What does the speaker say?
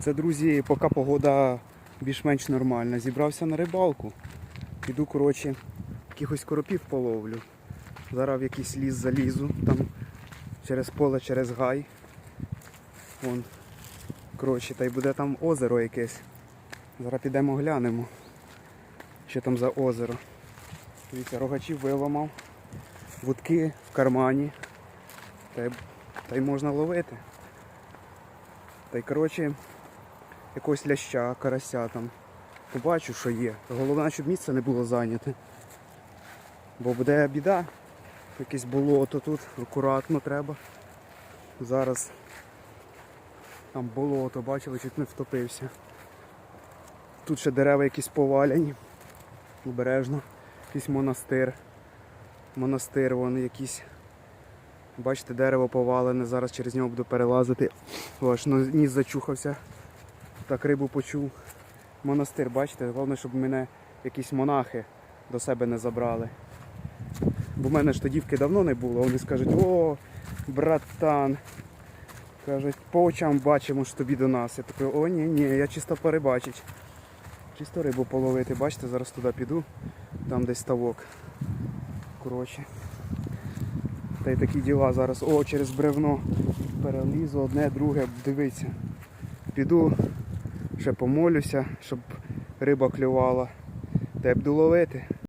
Це, друзі, поки погода більш-менш нормальна. Зібрався на рибалку. Піду, коротше, якихось коропів половлю. Зараз в якийсь ліс залізу, там через поле, через гай. Вон. Коротше, та й буде там озеро якесь. Зараз підемо глянемо, що там за озеро. Дивіться, рогачів виламав, вудки в кармані. Та й, та й можна ловити. Та й коротше, якогось ляща, карася там. Побачу, що є. Головне, щоб місце не було зайняте. Бо буде біда. Якесь болото тут, акуратно треба. Зараз там болото, бачили, чуть не втопився. Тут ще дерева якісь поваляні. Обережно. Якийсь монастир. Монастир, вон якийсь. Бачите, дерево повалене, зараз через нього буду перелазити. Ну, ніс зачухався. Так рибу почув. Монастир, бачите, головне, щоб мене якісь монахи до себе не забрали. Бо в мене ж тодівки давно не було. Вони скажуть, о, братан. Кажуть, по очам бачимо, що тобі до нас. Я такий, о, ні, ні, я чисто перебачить. Чисто рибу половити. Бачите, зараз туди піду, там десь ставок. Коротше. Та й такі діла зараз. О, через бревно перелізу одне, друге, дивіться. Піду, ще помолюся, щоб риба клювала. Та б буду ловити.